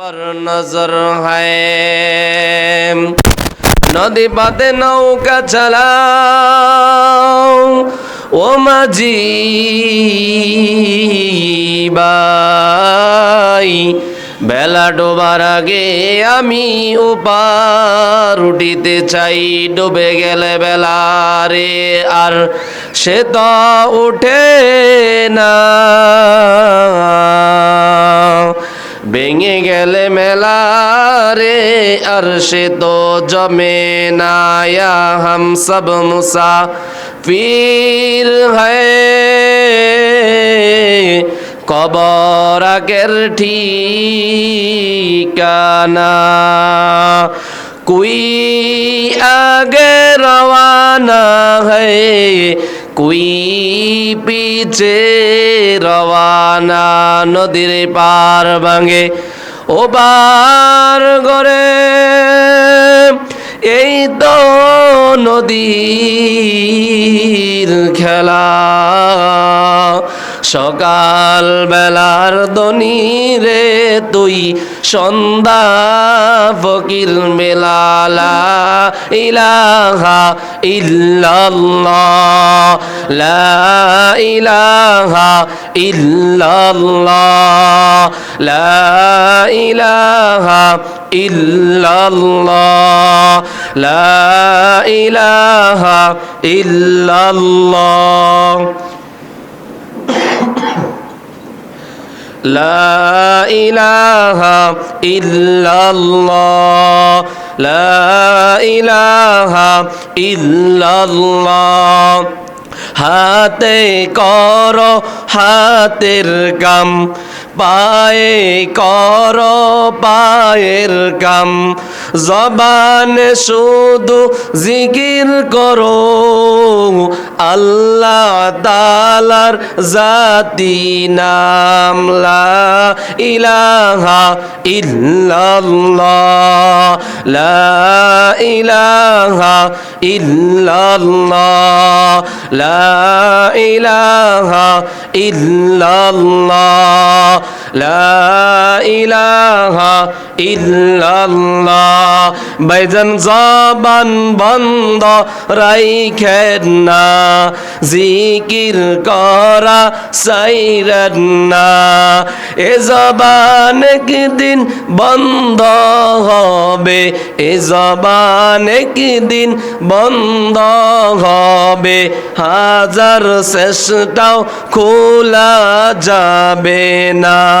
पर नजर है নদী পাতে নৌকা চালাও ও মাঝি বাই বেলা ডোবার আগে আমি উপার উঠিতে চাই ডুবে গেলে বেলা রে আর সে তো উঠে না ভেঙে গেলে মেলা রে আর সে তো জমে নায়া হাম সব মুসা পীর হয় কবর আগের ঠিকানা কুই আগে রওয়ানা হয় কুই পিছে রওয়ানা নদীর পার ভাঙে ওবার গড়ে এই তো নদীর খেলা। সকাল বেলার দনি রে তুই, সন্ধ্যা ফকির মেলালা ইলাহা ইল্লাল্লাহ, লা ইলাহা ইল্লাল্লাহ, লা ইলাহা ইল্লাল্লাহ, লা ইলাহা ইল্লাল্লাহ। لا إله إلا الله لا إله إلا الله হাতে কর হাতের কাম পায়ে কর পায়ের কাম জবানে শুধু জিকির করো, আল্লাহ তালার জাতি নাম লা ইলাহা ইল্লাল্লাহ, লা ইলাহা ইল্লাল্লাহ ইলাহা বাইজান জবান বন্ধ রাইখেন না। জিকির করা সাইরেন না। এ জবান একদিন বন্ধ হবে। এ জবান একদিন বন্ধ হবে। হাজার শেষটাও খোলা যাবে না।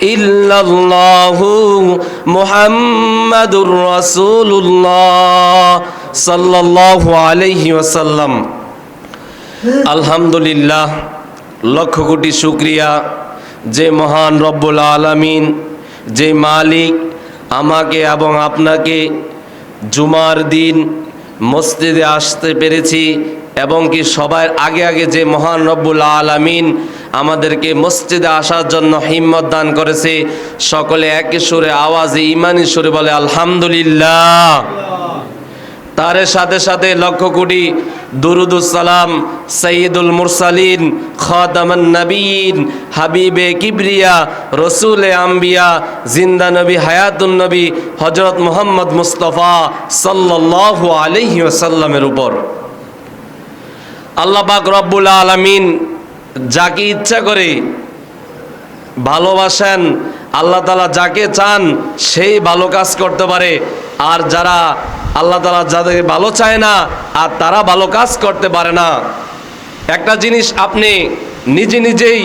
ইল্লাল্লাহু মুহাম্মাদুর রাসূলুল্লাহ সাল্লাল্লাহু আলাইহি ওয়াসাল্লাম। আলহামদুলিল্লাহ, লক্ষ কোটি শুক্রিয়া। যে মহান রব্বুল আলামিন, যে মালিক আমাকে এবং আপনাকে জুমার দিন মসজিদে আসতে পেরেছি এবং কি সবার আগে আগে যে মহান রব্বুল আলামিন আমাদেরকে মসজিদে আসার জন্য হিম্মত দান করেছে, সকলে একে সুরে আওয়াজে ইমানি সুরে বলে, আলহামদুলিল্লাহ। তার সাথে সাথে লক্ষ কোটি দুরুদুসালাম সঈদুল মুরসালিন খাদামান নবীন, হাবিবে কিবরিয়া, রসুল আম্বিয়া, জিন্দা নবী, হায়াতুন নবী হজরত মোহাম্মদ মুস্তফা সাল্লাল্লাহু আলাইহি ওয়াসাল্লামের উপর। আল্লাহ পাক রব্বুল আলামিন যাকে ইচ্ছা করে ভালোবাসেন, আল্লাহ তালা যাকে চান সেই ভালো কাজ করতে পারে। আর যারা আল্লাহ তালা যাদের ভালো চায় না, আর তারা ভালো কাজ করতে পারে না। একটা জিনিস আপনি নিজে নিজেই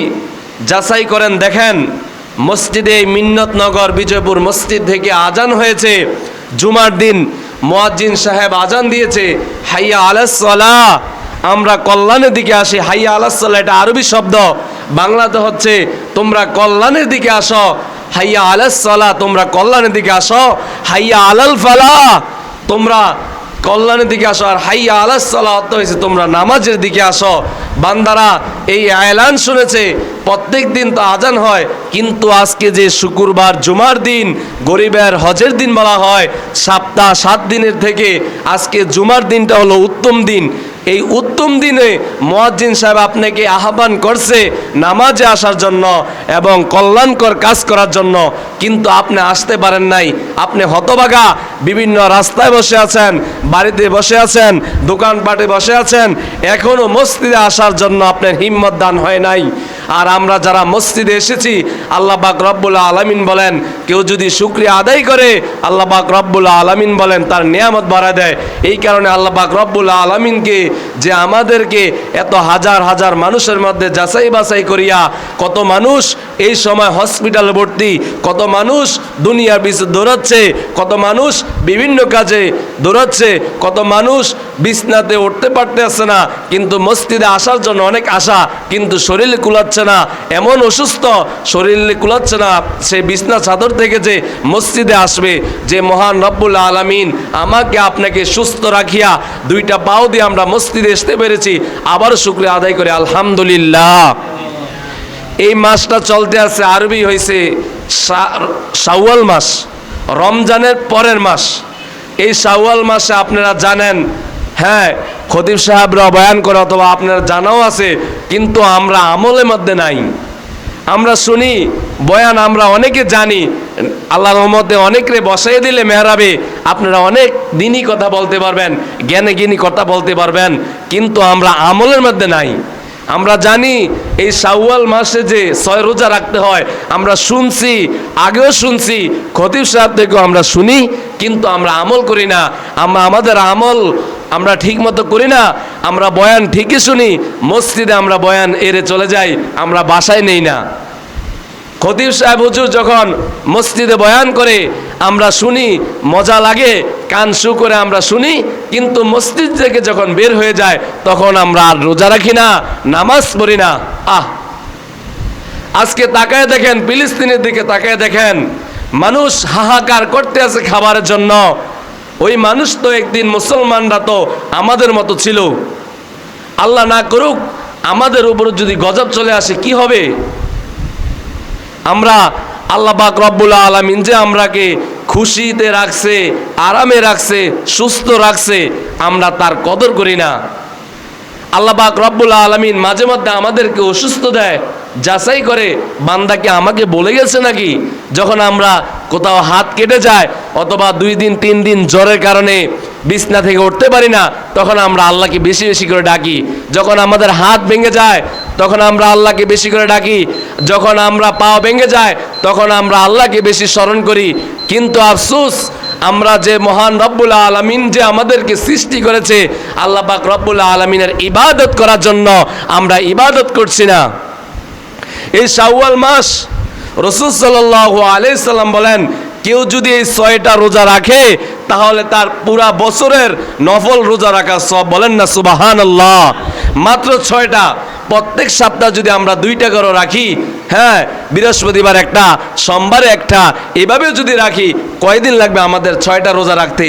যাচাই করেন, দেখেন, মসজিদে মিন্নতনগর বিজয়পুর মসজিদ থেকে আজান হয়েছে, জুমার দিন মোয়াজ্জিন সাহেব আজান দিয়েছে, হাইয়া আলাসলা আমরা কল্যাণের দিকে আসি। হাইয়া আলাসলা এটা আরবি শব্দ। বাংলাতে হচ্ছে, তোমরা কল্যাণের দিকে আসো। হাইয়া আলাসলা তোমরা কল্যাণের দিকে আসো। হাইয়া আলাল ফালা তোমরা কল্যাণের দিকে আসো। আর হাইয়া আলাহ অর্থ হয়েছে তোমরা নামাজের দিকে আসো। বান্দারা এই আয়লান শুনেছে, প্রত্যেক দিন তো আজান হয়, কিন্তু আজকে যে শুক্রবার, জুমার দিন, গরিবের হজের দিন বলা হয়, সপ্তাহ সাত দিনের থেকে আজকে জুমার দিনটা হলো উত্তম দিন। এই উত্তম দিনে মোয়াজ্জিন সাহেব আপনাকে আহ্বান করছে নামাজে আসার জন্য এবং কল্যাণকর কাজ করার জন্য। কিন্তু আপনি আসতে পারেন নাই। আপনি হতবাগা বিভিন্ন রাস্তায় বসে আছেন, বাড়িতে বসে আছেন, দোকানপাটে বসে আছেন। এখনও মসজিদে আসার জন্য আপনার হিম্মত দান হয় নাই। আর আমরা যারা মসজিদে এসেছি, আল্লাহ পাক রব্বুল আলামিন বলেন, কেউ যদি শুক্রিয়া আদায় করে, আল্লাহ পাক রব্বুল আলামিন বলেন, তার নিয়ামত বাড়া দেয়। এই কারণে আল্লাহ পাক রব্বুল আলামিনকে যে আমাদেরকে এত হাজার হাজার মানুষের মধ্যে যাচাই বাছাই করিয়া কত মানুষ এই সময় হসপিটালে ভর্তি, কত মানুষ দুনিয়ার পিছু দৌড়াচ্ছে, কত মানুষ বিভিন্ন কাজে দৌড়াচ্ছে, কত মানুষ বিছনাতে উঠতে পারতেছে না, কিন্তু মসজিদে আসার জন্য অনেক আশা, কিন্তু শরীর কুলাচ্ছে না, এমন অসুস্থ শরীরে কুলাচ্ছে না, সে বিছনা চাদর থেকে যে মসজিদে আসবে, যে মহান রব্বুল আলামিন আমাকে আপনাকে সুস্থ রাখিয়া দুইটা পাও দিয়ে আমরা মসজিদে আসতে পেরেছি। আবারও শুক্রিয়া আদায় করে, আলহামদুলিল্লাহ। এই মাসটা চলতে আছে, আরবি হয়েছে শাওয়াল মাস, রমজানের পরের মাস। এই শাওয়াল মাসে আপনারা জানেন হ্যাঁ খতিব সাহেবরা বয়ান করে অথবা আপনার জানাও আছে, কিন্তু আমরা আমলের মধ্যে নাই। আমরা শুনি, বয়ান আমরা অনেকে জানি আল্লাহ রহমতে অনেকরে বসাই দিলে মেহরাবে, আপনারা অনেক দিনই কথা বলতে পারবেন, জ্ঞানে জ্ঞানী কথা বলতে পারবেন, কিন্তু আমরা আমলের মধ্যে নাই। আমরা জানি এই শাওয়াল মাসে যে ছয় রোজা রাখতে হয়, আমরা শুনছি, আগেও শুনছি, খতিব সাহেব থেকেও আমরা শুনি, কিন্তু আমরা আমল করি না। আমরা আমাদের আমল আমরা ঠিক মতো করি না, আমরা বয়ান ঠিকই শুনি, মসজিদে আমরা বয়ান এড়ে চলে যাই, আমরা বাসায় নেই না। খতিব সাহেব হুজুর যখন মসজিদে বয়ান করে, আমরা শুনি, মজা লাগে, কান শু করে আমরা শুনি, কিন্তু মসজিদ থেকে যখন বের হয়ে যায়, তখন আমরা আর রোজা রাখি না, নামাজ পড়ি না। আহ! আজকে তাকায় দেখেন, ফিলিস্তিনের দিকে তাকায় দেখেন, মানুষ হাহাকার করতে আছে খাবারের জন্য। ওই মানুষ তো একদিন মুসলমানরা তো আমাদের মতো ছিল। আল্লাহ না করুক, আমাদের উপর যদি গজব চলে আসে, কি হবে? আমরা আল্লাহ পাক রব্বুল আলমিন যে আমরাকে খুশিতে রাখছে, আরামে রাখছে, সুস্থ রাখছে, আমরা তার কদর করি না। আল্লাহ পাক রব্বুল আলমিন মাঝে মধ্যে আমাদেরকে অসুস্থ দেয় যাচাই করে বান্দাকে আমাকে বলে গেছে নাকি? যখন আমরা কোথাও হাত কেটে যায় অথবা দুই দিন, তিন দিন জ্বরের কারণে বিছনা থেকে উঠতে পারি না, তখন আমরা আল্লাহকে বেশি বেশি করে ডাকি। যখন আমাদের হাত ভেঙে যায়, তখন আমরা আল্লাহকে বেশি করে ডাকি। যখন আমরা পা ভেঙে যায়, তখন আমরা আল্লাহকে বেশি স্মরণ করি। কিন্তু আফসুস, আমরা যে মহান রব্বুল আলমিন যে আমাদেরকে সৃষ্টি করেছে, আল্লাহ পাক রব্বুল আলমিনের ইবাদত করার জন্য আমরা ইবাদত করছি না। এই শাওয়াল মাস রসুল সাল্লাহ আলাইসাল্লাম বলেন, কেউ যদি এই ছয়টা রোজা রাখে, তাহলে তার পুরা বছরের নফল রোজা রাখা সব বলেন না সুবাহান মাত্র ছয়টা, প্রত্যেক সপ্তাহ যদি আমরা দুইটা করে রাখি হ্যাঁ বৃহস্পতিবার একটা, সোমবারে একটা, এভাবেও যদি রাখি, কয়দিন লাগবে আমাদের ছয়টা রোজা রাখতে?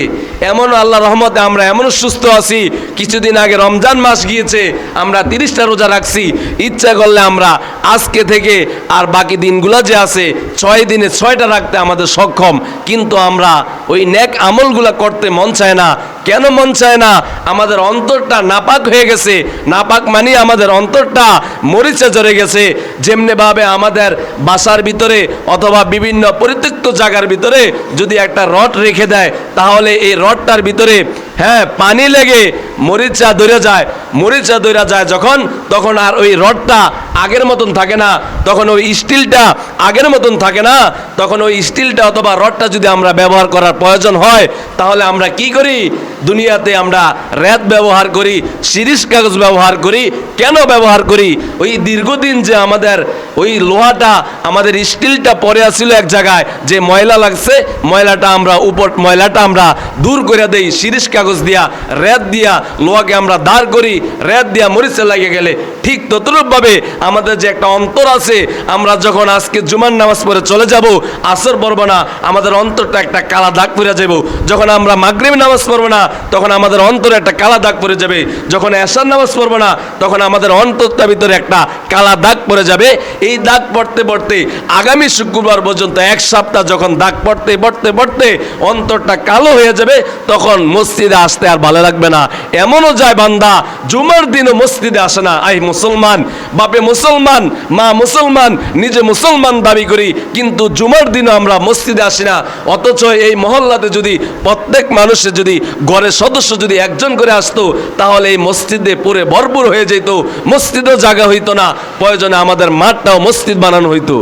এমন আল্লাহ রহমতে আমরা এমন সুস্থ আছি, কিছুদিন আগে রমজান মাস গিয়েছে, আমরা তিরিশটা রোজা রাখছি, ইচ্ছা করলে আমরা আজকে থেকে আর বাকি দিনগুলো যে আছে, ছয় দিনে ছয়টা রাখতে আমাদের সক্ষম, কিন্তু আমরা ওই ন্যাক আমলগুলা করতে মন চায় না। কেন মন চায় না? আমাদের অন্তরটা নাপাক হয়ে গেছে, নাপাক মানে আমাদের অন্তরটা মরিচে জড়ে গেছে যেমনিভাবে আমাদের বাসার ভিতরে অথবা বিভিন্ন পরিত্যক্ত জায়গার ভিতরে যদি একটা রড রেখে দেয়, তাহলে এই রডটার ভিতরে হ্যাঁ পানি লেগে মরিচা ধরে যায়। মরিচা ধরে যায় যখন, তখন আর ওই রডটা আগের মতন থাকে না। তখন ওই স্টিলটা আগের মতন থাকে না। তখন ওই স্টিলটা অথবা রডটা যদি আমরা ব্যবহার করার প্রয়োজন হয়, তাহলে আমরা কি করি? দুনিয়াতে আমরা র্যাত ব্যবহার করি সিরিজ কাগজ ব্যবহার করি, কেন ব্যবহার করি? ওই দীর্ঘদিন যে আমাদের ওই লোহাটা, আমাদের স্টিলটা পরে আসছিল এক জায়গায়, যে ময়লা লাগছে, ময়লাটা আমরা উপর, ময়লাটা আমরা দূর করে দেই সিরিজ কাগজ দিয়া, রেত দিয়া, লোহাকে আমরা দাঁড় করি, রেত দিয়া মরিচে লাগে গেলে, ঠিক ততরূপভাবে আমাদের যে একটা অন্তর আছে, আমরা যখন আজকে জুমার নামাজ পড়ে চলে যাব, আসর পড়ব না, আমাদের অন্তরটা একটা কালা দাগ পড়ে যাব যখন আমরা মাগরিবি নামাজ পড়ব না তখন আমাদের অন্তরে একটা কালা দাগ পড়ে যাবে। যখন এশার নামাজ পড়ব না, তখন আমাদের অন্তরটার ভিতরে একটা কালা দাগ পড়ে যাবে। এই দাগ পড়তে পড়তে আগামী শুক্রবার পর্যন্ত এক সপ্তাহ যখন দাগ পড়তে পড়তে পড়তে অন্তরটা কালো হয়ে যাবে, তখন মসজিদে আসতে আর ভালো লাগবে না। এমনও যায় বান্দা, জুমার দিনও মসজিদে আসে না। আই, মুসলমান, বাপে মুসলমান, মা মুসলমান, নিজে মুসলমান দাবি করি, কিন্তু জুমার দিনও আমরা মসজিদে আসি না। অথচ এই মহল্লাতে যদি প্রত্যেক মানুষের যদি ঘরের সদস্য যদি একজন করে আসতো, তাহলে এই মসজিদে পুরে ভরপুর হয়ে যেত, মসজিদও জায়গা হইতো না, প্রয়োজনে আমাদের মাঠটাও মসজিদ বানানো হইতো।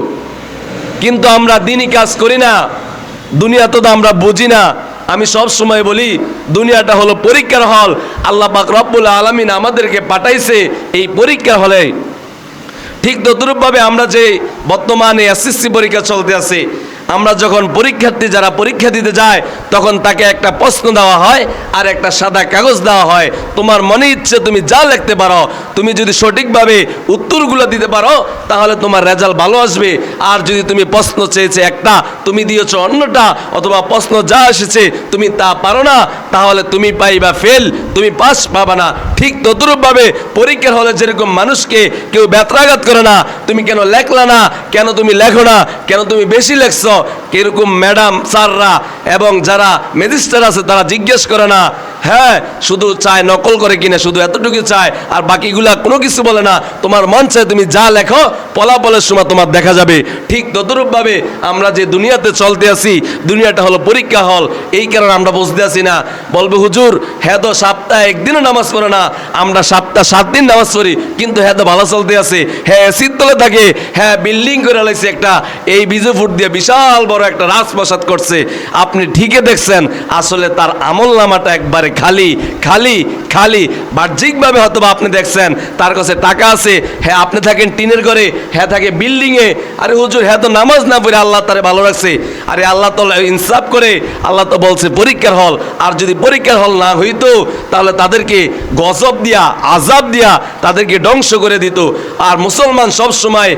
কিন্তু আমরা দিনই কাজ করি না, দুনিয়া তো আমরা বুঝি না। আমি সব সময় বলি, দুনিয়াটা হলো পরীক্ষার হল, আল্লাহ পাক রব্বুল আলমিন আমাদেরকে পাঠাইছে এই পরীক্ষার হলে। ঠিক তদ্রূপভাবে আমরা যে বর্তমানে এসএসসি পরীক্ষা চলতে আছে আমরা যখন পরীক্ষার্থী যারা পরীক্ষা দিতে যায়, তখন তাকে একটা প্রশ্ন দেওয়া হয় আর একটা সাদা কাগজ দেওয়া হয়। তোমার মনে ইচ্ছে তুমি যা লিখতে পারো, তুমি যদি সঠিকভাবে উত্তরগুলো দিতে পারো, তাহলে তোমার রেজাল্ট ভালো আসবে। আর যদি তুমি প্রশ্ন চেয়েছে একটা, তুমি দিয়েছ অন্যটা, অথবা প্রশ্ন যা এসেছে তুমি তা পারো না, তাহলে তুমি পাইবা ফেল তুমি পাস পাবা না। ঠিক তদ্রূপভাবে পরীক্ষার হলে যেরকম মানুষকে কেউ ব্যত্রাঘাত করে না, তুমি কেন লেখলা না, কেন তুমি লেখো না, কেন তুমি বেশি লেখছো কীরকম ম্যাডাম স্যাররা এবং যারা ম্যাজিস্ট্রেট আছে তারা জিজ্ঞেস করে না হ্যাঁ শুধু চায়, নকল করে কিনা, শুধু এতটুকু চায়, আর বাকিগুলা কোনো কিছু বলে না। তোমার মন চায় তুমি যা লেখো, ফলাফলের সময় তোমার দেখা যাবে। ঠিক তদরূপভাবে আমরা যে দুনিয়াতে চলতে আছি, দুনিয়াটা হলো পরীক্ষা হল। এই কারণে আমরা বুঝতে আছি না। বলবে, হুজুর হ্যাঁ তো সপ্তাহে একদিনও নামাজ পড়ে না। আমরা সপ্তাহ সাত দিন নামাজ পড়ি, কিন্তু হ্যাঁ তো ভালো চলতে আছে। হ্যাঁ এসির তলে থাকে। হ্যাঁ বিল্ডিং করে লাইছে একটা। এই বিজু ফুট দিয়ে বিশাল বড় একটা রাজপ্রাসাদ করছে। আপনি ঠিকই দেখছেন, আসলে তার আমল নামাটা একবারে খালি খালি খালি। বাহ্যিকভাবে হয়তো আপনি দেখছেন, তার কাছে টাকা আছে হ্যাঁ আপনি থাকেন টিনের ঘরে হ্যাঁ থাকে বিল্ডিংয়ে আরে হুজুর হ্যাঁ তো নামাজ না পড়ে আল্লাহ তারে ভালো রাখছে। আরে আল্লাহ তো ইনসাফ করে, আল্লাহ তো বলছে পরীক্ষার হল। আর যদি পরীক্ষার হল না হইতো, তাহলে তাদেরকে গজব দিয়া আজাব দিয়া তাদেরকে ধ্বংস করে দিত। আর মুসলমান সব সময়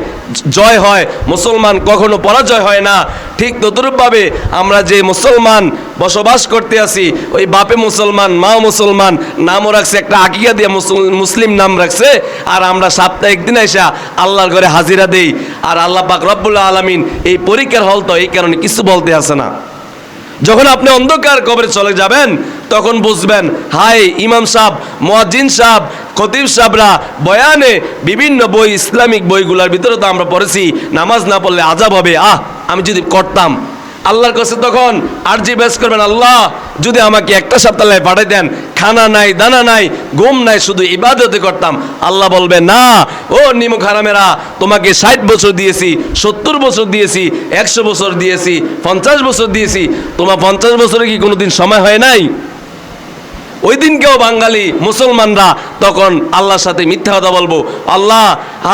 জয় হয়। মুসলমান কখনো পরাজয় হয় না। ঠিক তদ্রূপভাবে আমরা যে মুসলমান বসবাস করতে আছি, ওই বাপে মুসলমান মা মুসলমান, নামও রাখছে, একটা আকিকা দিয়ে মুসল- মুসলিম নাম রাখছে, আর আমরা সপ্তাহে একদিন এসা আল্লাহর ঘরে হাজিরা দেই। আর আল্লাহ পাক রব্বুল আলমিন এই পরীক্ষার হল তো এই কারণে কিছু বলতে আসে না। যখন আপনি অন্ধকার কবরে চলে যাবেন, তখন বুঝবেন হাই ইমাম সাহ মোয়াজ্জিন সাহ খতিব সাহরা বয়ানে বিভিন্ন বই, ইসলামিক বইগুলোর ভিতরে তো আমরা পড়েছি, নামাজ না পড়লে আজাব হবে, আহ! আমি যদি করতাম, আল্লাহর কাছে তখন আরজি বেশ করবেন, আল্লাহ, যদি আমাকে একটা সপ্তাহে পাঠাই দেন, খানা নাই, দানা নাই, ঘুম নাই, শুধু ইবাদতে করতাম। আল্লাহ বলবে, না, ও নিমুখ হারামেরা, তোমাকে ষাট বছর দিয়েছি, সত্তর বছর দিয়েছি, একশো বছর দিয়েছি, পঞ্চাশ বছর দিয়েছি, তোমার পঞ্চাশ বছরে কি কোনোদিন সময় হয় নাই? ওই দিনকেও বাঙালি, মুসলমানরা তখন আল্লাহর সাথে মিথ্যা কথা বলব, আল্লাহ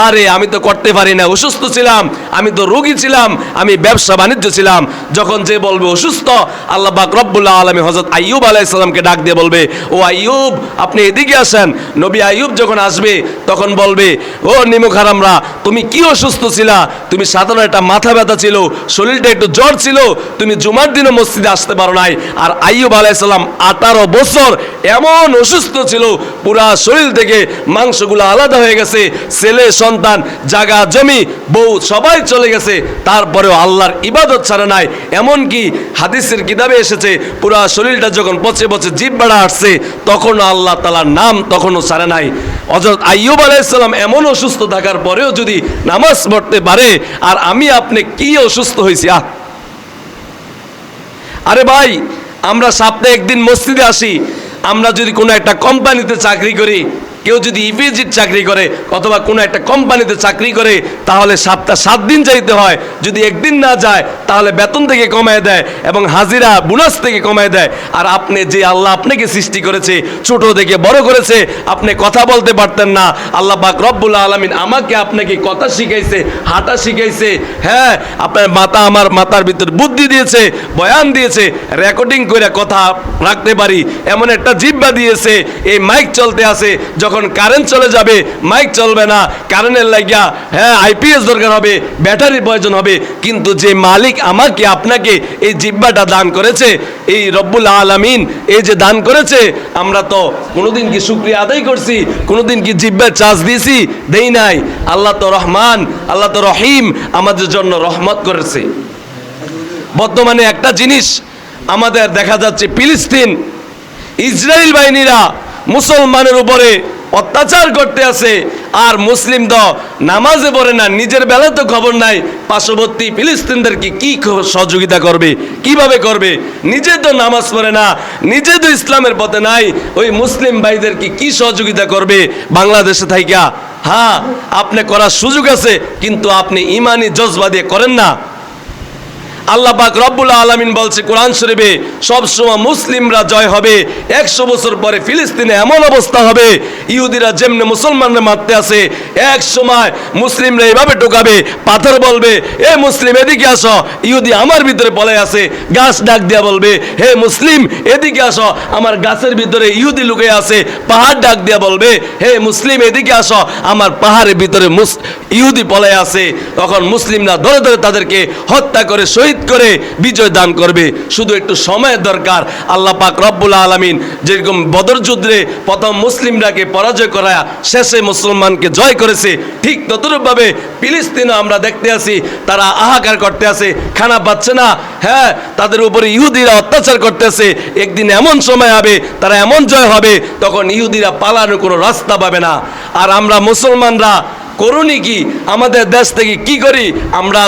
আরে, আমি তো করতে পারি না, অসুস্থ ছিলাম, আমি তো রোগী ছিলাম, আমি ব্যবসা বাণিজ্য ছিলাম। যখন যে বলবে অসুস্থ, আল্লাহ বাক রব্বুল্লাহ আলমী হজরত আইয়ুব আলাইসাল্লামকে ডাক দিয়ে বলবে, ও আইয়ুব, আপনি এদিকে আসেন। নবী আইয়ুব যখন আসবে, তখন বলবে, ও নিমুখ হারামরা তুমি কি অসুস্থ ছিলা? তুমি সাধারণ একটা মাথা ব্যথা ছিল, শরীরটা একটু জ্বর ছিল, তুমি জুমার দিনও মসজিদে আসতে পারো নাই। আর আইয়ুব আলাইসাল্লাম আঠারো বছর এমন অসুস্থ ছিল, পুরা শরীর থেকে মাংসগুলো আলাদা হয়ে গেছে, ছেলে সন্তান, জাগা, জমি, বউ, সবাই চলে গেছে। তারপরেও আল্লাহর ইবাদত ছাড়া নাই। এমনকি হাদিসের কিতাবে এসেছে, পুরা শরীরটা যখন পচে পচে জিভ বাড়া আসছে, তখনও আল্লাহ তালার নাম তখনও ছাড়ে নাই। হজরত আইয়ুব আলাইসাল্লাম এমন অসুস্থ থাকার পরেও যদি নামাজ পড়তে পারে, আর আমি আপনি কি অসুস্থ হয়েছি আহ! আরে ভাই, আমরা সপ্তাহে একদিন মসজিদে আসি। আমরা যদি কোনো একটা কোম্পানিতে চাকরি করি কেউ যদি ইপিজির চাকরি করে অথবা কোনো একটা কোম্পানিতে চাকরি করে, তাহলে সাতটা সাত দিন যাইতে হয়। যদি একদিন না যায়, তাহলে বেতন থেকে কমায় দেয় এবং হাজিরা বোনাস থেকে কমায় দেয়। আর আপনি যে আল্লাহ আপনাকে সৃষ্টি করেছে, ছোট থেকে বড় করেছে, আপনি কথা বলতে পারতেন না। আল্লাহ পাক রব্বুল আলমিন আমাকে আপনাকে কথা শিখাইছে, হাঁটা শিখাইছে। হ্যাঁ আপনার মাথা আমার মাথার ভিতর বুদ্ধি দিয়েছে, বয়ান দিয়েছে, রেকর্ডিং করে কথা রাখতে পারি। এমন একটা জিব্বা দিয়েছে, এই মাইক চলতে আছে, যখন কারেন্ট চলে যাবে মাইক চলবে না কারেন্টের লাগিয়া হ্যাঁ আইপিএস দরকার হবে ব্যাটারি প্রয়োজন হবে, কিন্তু যে মালিক আমাকে, আপনাকে এই জিব্বাটা দান করেছে, এই রব্বুল আলামিন, এই যে দান করেছে, আমরা তো কোনোদিন কি শুক্রিয়া আদায় করছি, কোনোদিন কি জিব্বার চার্জ দিয়েছি, দেই নাই। আল্লাহ তো রহমান, আল্লাহ তো রহিম, আমাদের জন্য রহমত করেছে। বর্তমানে একটা জিনিস আমাদের দেখা যাচ্ছে, ফিলিস্তিন, ইসরায়েল বাহিনীরা মুসলমানের উপরে অত্যাচার করতে আছে। আর মুসলিম দ নামাজে পড়ে না, নিজের বেলা তো খবর নাই, পার্শ্ববর্তী ফিলিস্তিনদেরকে কি সহযোগিতা করবে, কীভাবে করবে? নিজে তো নামাজ পড়ে না, নিজে তো ইসলামের পথে নাই, ওই মুসলিম ভাইদেরকে কি সহযোগিতা করবে বাংলাদেশে থাইকা? হ্যাঁ আপনি করার সুযোগ আছে, কিন্তু আপনি ইমানি জজবা দিয়ে করেন না। আল্লাহ পাক রব্বুল আলামিন বলছে কোরআন শরীফে, সব সময় মুসলিমরা জয় হবে, একশো বছর পরে ফিলিস্তিনে এমন অবস্থা হবে, ইহুদিরা যেমনি মুসলমানরা মারতে আসে, এক সময় মুসলিমরা এভাবে টোকাবে পাথর বলবে, এ মুসলিম, এদিকে আসো। ইহুদি আমার ভিতরে বলে আছে গাছ ডাক দিয়া বলবে, হে মুসলিম, এদিকে আসো। আমার গাছের ভিতরে ইহুদি লুকে আছে পাহাড় ডাক দিয়া বলবে, হে মুসলিম, এদিকে আসো। আমার পাহাড়ের ভিতরে ইহুদি পলে আছে তখন মুসলিমরা ধরে ধরে তাদেরকে হত্যা করে শহীদ করে বিজয় দান করবে। শুধু একটু সময়ের দরকার। আল্লাহ পাক রব্বুল আলমিন যেরকম বদর যুদ্ধে প্রথম মুসলিমরাকে পরাজয় করা শেষে মুসলমানকে জয় করেছে, ঠিক ততরূপভাবে ফিলিস্তিনও আমরা দেখতে আছি, তারা আহাকার করতে আছে, খানা পাচ্ছে না। হ্যাঁ তাদের উপরে ইহুদিরা অত্যাচার করতেছে একদিন এমন সময় হবে, তারা এমন জয় হবে, তখন ইহুদিরা পালানোর কোনো রাস্তা পাবে না। আর আমরা মুসলমানরা করুনি কি? আমাদের দেশ থেকে কি করি? আমরা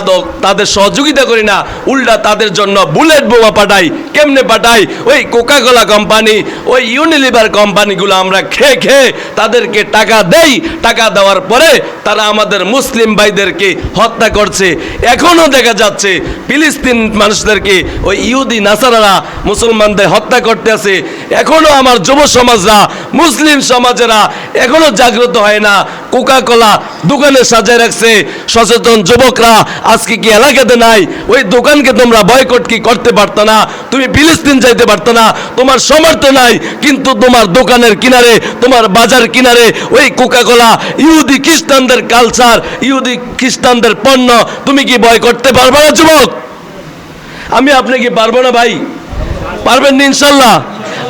তাদের সহযোগিতা করি না। উল্টা তাদের জন্য বুলেট বোমা পাঠাই। কেমনে পাঠাই? ওই কোকা কোলা কোম্পানি, ওই ইউনিলিভার কোম্পানিগুলো আমরা খেয়ে খেয়ে তাদেরকে টাকা দেই। টাকা দেওয়ার পরে তারা আমাদের মুসলিম ভাইদেরকে হত্যা করছে। এখনও দেখা যাচ্ছে ফিলিস্তিন মানুষদেরকে ওই ইহুদি নাসারারা মুসলমানদের হত্যা করতে আছে। এখনও আমার যুব সমাজরা, মুসলিম সমাজেরা এখনও জাগ্রত হয় না। কোকা কোলা দোকানে সাজায় রাখছে। সচেতন যুবকরা, আজকে কি এলাকাতে নাই? ওই দোকানকে তোমরা বয়কট কি করতে পারতো না? তুমি ফিলিস্তিন যাইতে পারতো না। তোমার সমর্থ নাই, কিন্তু তোমার দোকানের কিনারে, তোমার বাজার কিনারে ওই কোকা কোলা ইহুদি খ্রিস্টানদের কালচার ইহুদি খ্রিস্টানদের পণ্য, তুমি কি বয় করতে পারবে না, যুবক? আমি আপনি কি পারব না, ভাই। পারবেন ইনশাল্লাহ।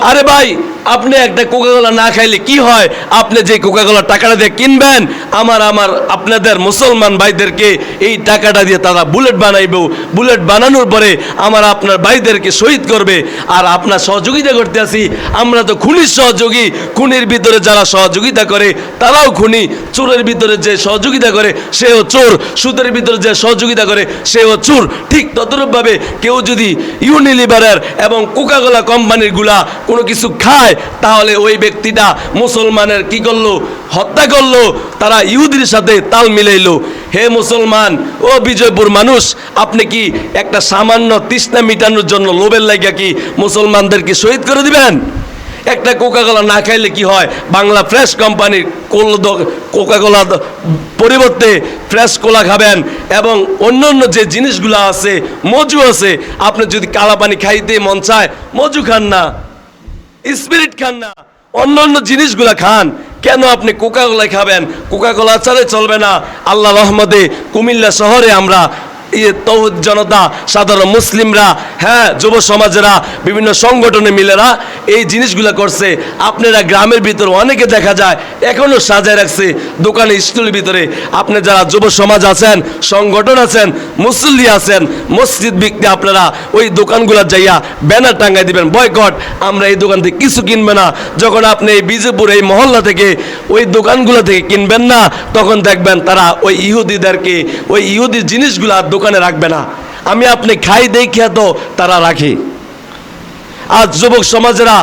আরে ভাই আপনি একটা কোকাগোলা না খাইলে কি হয়? আপনি যে কোকাকোলা টাকাটা দিয়ে কিনবেন, আমার আমার আপনাদের মুসলমান ভাইদেরকে এই টাকাটা দিয়ে তারা বুলেট বানাইব। বুলেট বানানোর পরে আমার আপনার ভাইদেরকে শহীদ করবে। আর আপনার সহযোগিতা করতে আসি আমরা তো খুনির সহযোগী। খুনির ভিতরে যারা সহযোগিতা করে, তারাও খুনি। চোরের ভিতরে যে সহযোগিতা করে, সেও চোর। সুদের ভিতরে যে সহযোগিতা করে, সেও চোর। ঠিক ততরূপভাবে কেউ যদি ইউনিলিভারের এবং কোকাগোলা কোম্পানিরগুলা কোনো কিছু খায় তাহলে ওই ব্যক্তিটা মুসলমানের কি করল? হত্যা করল, তারা ইহুদির সাথে তাল মিলাইলো। হে মুসলমান, ও বিজয়পুর মানুষ, আপনি কি একটা সামান্য তৃষ্ণা মিটানোর জন্য লোভের লাগিয়া কি মুসলমানদেরকে শহীদ করে দিবেন? একটা কোকাকোলা না খাইলে কি হয়? বাংলা ফ্রেশ কোম্পানির কোল কোকাকোলা পরিবর্তে ফ্রেশ কোলা খাবেন এবং অন্য অন্য যে জিনিসগুলো আছে, মজু আছে, আপনি যদি কালা পানি খাইতে মন চায়, মজু খান না। স্পিরিট খান না। অন্য অন্য জিনিসগুলো খান। কেন আপনি কোকা কোলা খাবেন? কোকাকোলা কোলা ছাড়ে চলবে না। আল্লাহ রহমদে কুমিল্লা শহরে আমরা জনতা, সাধারণ মুসলিমরা হ্যাঁ যুব সমাজেরা, বিভিন্ন সংগঠনে মিলেরা এই জিনিসগুলো করছে। আপনারা গ্রামের ভিতরে অনেকে দেখা যায় এখনও সাজায় রাখছে দোকানে স্কুলের ভিতরে। আপনি যারা যুব সমাজ আছেন, সংগঠন আছেন, মুসল্লি আছেন, মসজিদ ব্যক্তি আপনারা ওই দোকানগুলো যাইয়া ব্যানার টাঙ্গাই দিবেন, বয়কট, আমরা এই দোকান থেকে কিছু কিনবে না। যখন আপনি এই বিজেপুর, এই মহল্লা থেকে ওই দোকানগুলো থেকে কিনবেন না, তখন দেখবেন তারা ওই ইহুদিদেরকে, ওই ইহুদির জিনিসগুলো আর দোকানে রাখবে না। আমি আপনি খাই দেখে তো তারা রাখে। আজ যুবক সমাজেরা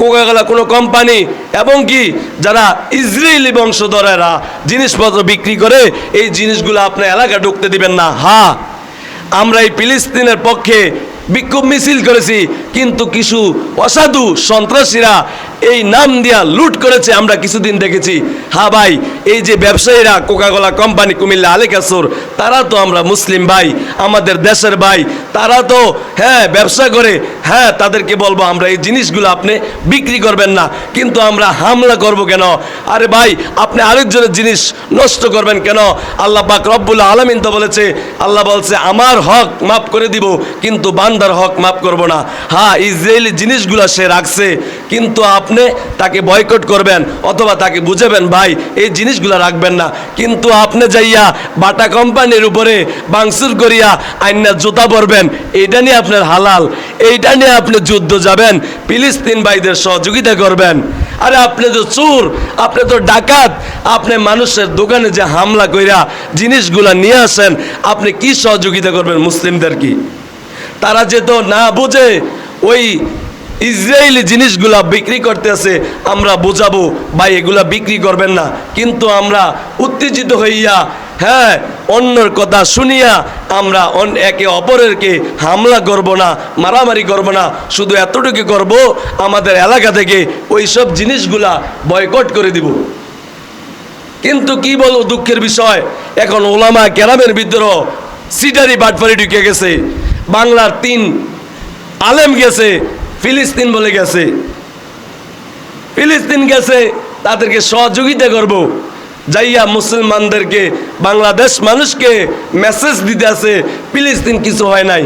কোকাকোলা কোনো কোম্পানি এবং কি যারা ইসরায়েলি বংশধরেরা জিনিসপত্র বিক্রি করে, এই জিনিসগুলো আপনার এলাকা ঢুকতে দিবেন না। হ্যাঁ আমরা এই ফিলিস্তিনের পক্ষে বিক্ষোভ মিছিল করেছি, কিন্তু কিছু অসাধু সন্ত্রাসীরা এই নাম দিয়া লুট করেছে আমরা কিছুদিন দেখেছি। হা ভাই, এই যে ব্যবসায়ীরা কোকাকোলা কোম্পানি কুমিল্লা আলিকাসুর, তারা তো আমরা মুসলিম ভাই, আমাদের দেশের ভাই, তারা তো হ্যাঁ ব্যবসা করে হ্যাঁ তাদেরকে বলব আমরা এই জিনিসগুলো আপনি বিক্রি করবেন না, কিন্তু আমরা হামলা করব কেন? আরে ভাই, আপনি আরেকজনের জিনিস নষ্ট করবেন কেন? আল্লাহ পাক রব্বুল আলমিন তো বলেছে, আল্লাহ বলছে, আমার হক মাফ করে দিব, কিন্তু বান্দার হক মাফ করব না। হ্যাঁ ইসরায়েলি জিনিসগুলো সে রাখছে, কিন্তু আপনি তাকে বয়কট করবেন অথবা তাকে বুঝাবেন, ভাই, এই জিনিসগুলো রাখবেন না। কিন্তু আপনি যাইয়া বাটা কোম্পানির উপরে বাংসুর করিয়া আইনা জুতা পরবেন, এইটা নিয়ে আপনার হালাল। এইটা নিয়ে আপনি যুদ্ধ যাবেন, ফিলিস্তিন ভাইদের সহযোগিতা করবেন। আরে আপনি তো চোর, আপনি তো ডাকাত। আপনি মানুষের দোকানে যে হামলা কইরা জিনিসগুলা নিয়ে আসেন, আপনি কি সহযোগিতা করবেন মুসলিমদের কি? তারা যে তো না বুঝে, ওই ইসরায়েলি জিনিসগুলা বিক্রি করতেছে, আমরা বোঝাবো, ভাই, এগুলা বিক্রি করবেন না। কিন্তু আমরা উত্তেজিত হইয়া হ্যাঁ অন্যর কথা শুনিয়া আমরা একে অপরেরকে হামলা করব না, মারামারি করব না। শুধু এতটুকু করব, আমাদের এলাকা থেকে ওই সব জিনিসগুলা বয়কট করে দিব। কিন্তু কি বলব দুঃখের বিষয়? এখন ওলামা কেরামের বিদ্রোহ সিটারি বাটফারি ঢুকে গেছে। বাংলার তিন আলেম গেছে। ফিলিস্তিন বলে গেছে। ফিলিস্তিন গেছে, তাদেরকে সহযোগিতা করব। যাইয়া মুসলমানদেরকে, বাংলাদেশ মানুষকে মেসেজ দিতে আছে, ফিলিস্তিন কিছু হয় নাই।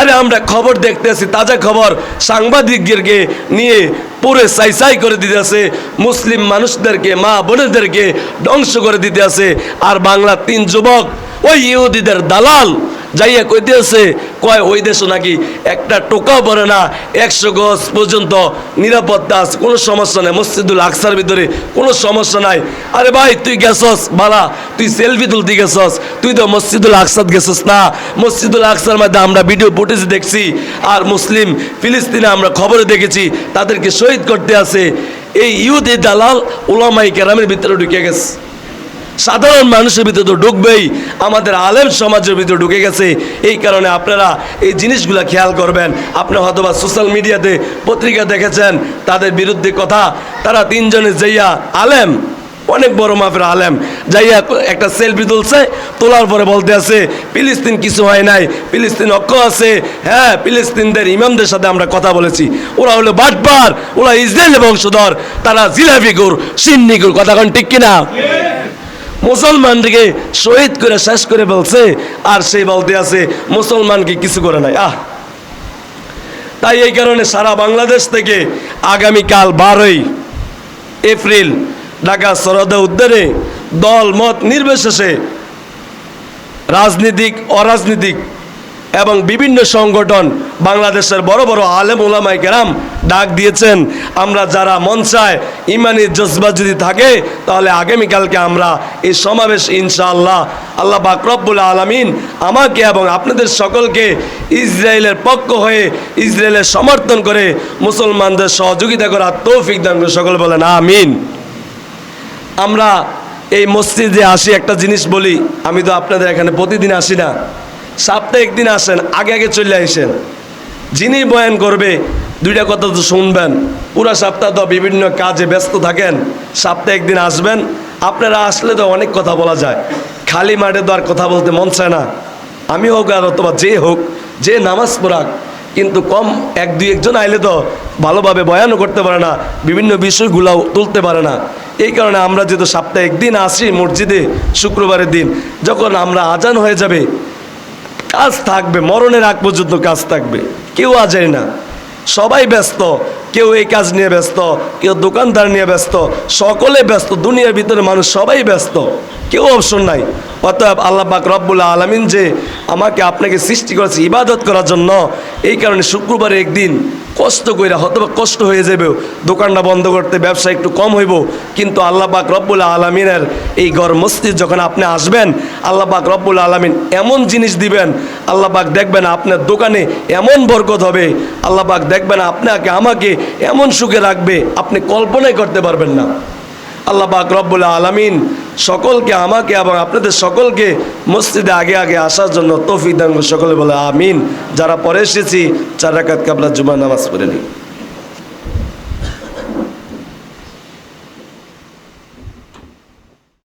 আরে আমরা খবর দেখতে আছি, তাজা খবর সাংবাদিকদেরকে নিয়ে পুরে সাই করে দিতে আছে, মুসলিম মানুষদেরকে, মা বোনেদেরকে ধ্বংস করে দিতে আছে। আর বাংলার তিন যুবক ওই ইহুদিদের দালাল যাইয়া কইতে আছে কয়, ওই দেশও নাকি একটা টোকাও পড়ে না, একশো গজ পর্যন্ত নিরাপত্তা আছে, কোনো সমস্যা নাই, মসজিদুল আকসার ভিতরে কোনো সমস্যা নাই। আরে ভাই, তুই গেছস, বালা, তুই সেলফি তুলতে গেছস, তুই তো মসজিদুল আকসাদ গেছস না। মসজিদুল আকসার মধ্যে আমরা ভিডিও ফুটেজ দেখছি, আর মুসলিম, ফিলিস্তিনে আমরা খবরে দেখেছি, তাদেরকে শহীদ করতে আছে। এই ইহুদি দালাল ওলামাই কেরামের ভিতরে ঢুকে গেছে। সাধারণ মানুষের ভিতরে তো ঢুকবেই, আমাদের আলেম সমাজের ভিতরে ঢুকে গেছে। এই কারণে আপনারা এই জিনিসগুলো খেয়াল করবেন। আপনি হয়তো বা সোশ্যাল মিডিয়াতে পত্রিকা দেখেছেন, তাদের বিরুদ্ধে কথা। তারা তিনজনে যাইয়া আলেম, অনেক বড় মাপের আলেম, যাইয়া একটা সেলফি তুলছে, তোলার পরে বলতে আছে, ফিলিস্তিন কিছু হয় নাই, ফিলিস্তিন অক্ষ আছে। হ্যাঁ ফিলিস্তিনদের ইমামদের সাথে আমরা কথা বলেছি। ওরা হলো বাটবার ওরা ইসরায়েল বংশধর, তারা জিলাপি গুড়, সিন্নি গুড়, কথা কোন ঠিক কিনা? মুসলমানকে শহীদ করে শেষ করে বলছে আর সেই বলতে আছে, মুসলমানকে কিছু করে নাই। আহ! তাই এই কারণে সারা বাংলাদেশ থেকে আগামীকাল বারোই এপ্রিল ঢাকা সরদা উদ্যানে দল মত নির্বিশেষে রাজনীতিক, অরাজনীতিক এবং বিভিন্ন সংগঠন বাংলাদেশের বড় বড় আলেম ওলামাই কেরাম ডাক দিয়েছেন, আমরা যারা মন চায় ইমানি জজবা যদি থাকে, তাহলে আগামীকালকে আমরা এই সমাবেশ ইনশাআল্লাহ। আল্লাহ বাকরব্বুল আলমিন আমাকে এবং আপনাদের সকলকে ইসরায়েলের পক্ষ হয়ে ইসরায়েলের সমর্থন করে মুসলমানদের সহযোগিতা করার তৌফিক দান করে সকল বলেন, আমিন। আমরা এই মসজিদে আসি, একটা জিনিস বলি, আমি তো আপনাদের এখানে প্রতিদিন আসি না। সপ্তাহে একদিন আসেন, আগে আগে চলে আসেন। যিনি বয়ান করবে, দুইটা কথা তো শুনবেন। পুরো সপ্তাহ তো বিভিন্ন কাজে ব্যস্ত থাকেন সপ্তাহে একদিন আসবেন। আপনারা আসলে তো অনেক কথা বলা যায়। খালি মাঠে তো আর কথা বলতে মন চায় না। আমি হোক আর অথবা যে হোক, যে নামাজ পড়াক, কিন্তু কম এক, দুই একজন আইলে তো ভালোভাবে বয়ানও করতে পারে না, বিভিন্ন বিষয়গুলাও তুলতে পারে না। এই কারণে আমরা যেহেতু সপ্তাহে একদিন আসি মসজিদে, শুক্রবারের দিন, যখন আমরা আজান হয়ে যাবে কাজ থাকবে, মরণের আগ পর্যন্ত কাজ থাকবে। কেউ আ যায় না। সবাই ব্যস্ত, কেউ এই কাজ নিয়ে ব্যস্ত, কেউ দোকানদার নিয়ে ব্যস্ত, সকলে ব্যস্ত, দুনিয়ার ভিতরে মানুষ সবাই ব্যস্ত। কেউ অপশন নাই। অতএব আল্লাহ পাক রব্বুল আলমিন যে আমাকে আপনাকে সৃষ্টি করেছে ইবাদত করার জন্য, এই কারণে শুক্রবারে একদিন কষ্ট কইরা হয়তো কষ্ট হয়ে যাবে দোকানটা বন্ধ করতে ব্যবসা একটু কম হইব। কিন্তু আল্লাহ পাক রব্বুল আলমিনের এই গড় মসজিদ যখন আপনি আসবেন, আল্লাহ পাক রব্বুল আলমিন এমন জিনিস দিবেন, আল্লাহ পাক দেখবেন আপনার দোকানে এমন বরকত হবে, আল্লাহ পাক দেখবেন আপনাকে, আমাকে এমন সুখে রাখবে, আপনি কল্পনাই করতে পারবেন না। আল্লাহ পাক রব্বুল আলমিন সকলকে, আমাকে এবং আপনাদের সকলকে মসজিদে আগে আগে আসার জন্য তৌফিক দান সকলে বলে আমিন। যারা পরে এসেছি, চার রাকাত কাবলা জুমা নামাজ পড়ে নিই